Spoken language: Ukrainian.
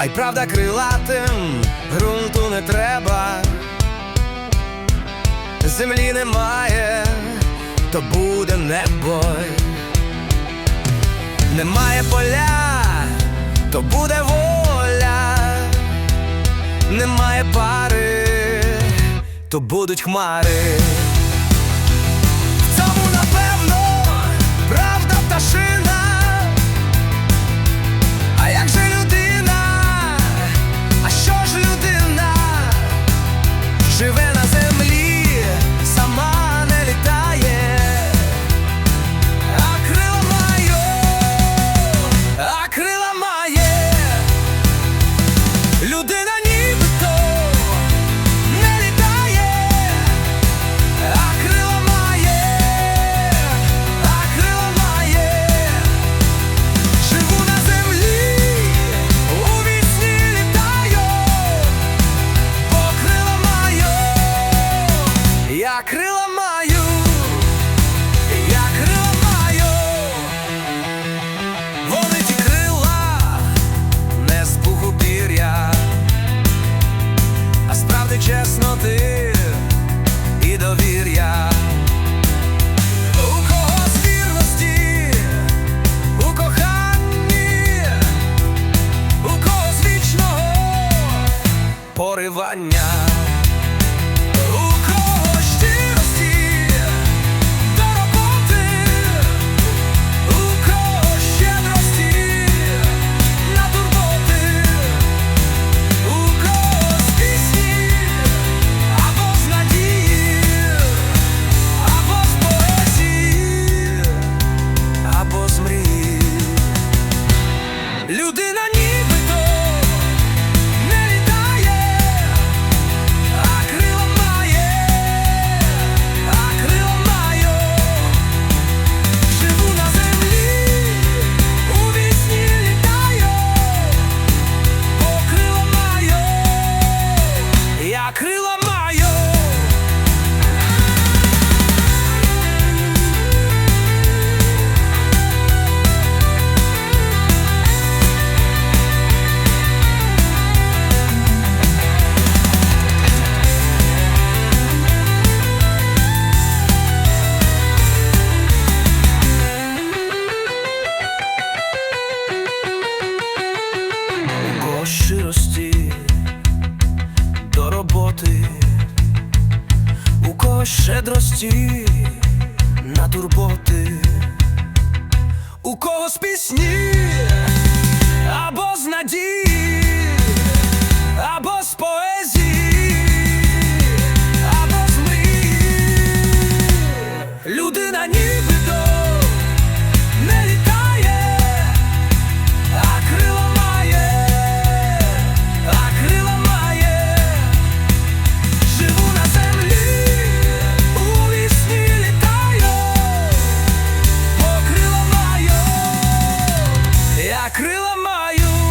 а й правда крилатим грунту не треба, землі немає, то буде небо, немає поля, то буде воля, немає пари, то будуть хмари. для крила щедрості на турботи, у когось пісні або з надії. for you.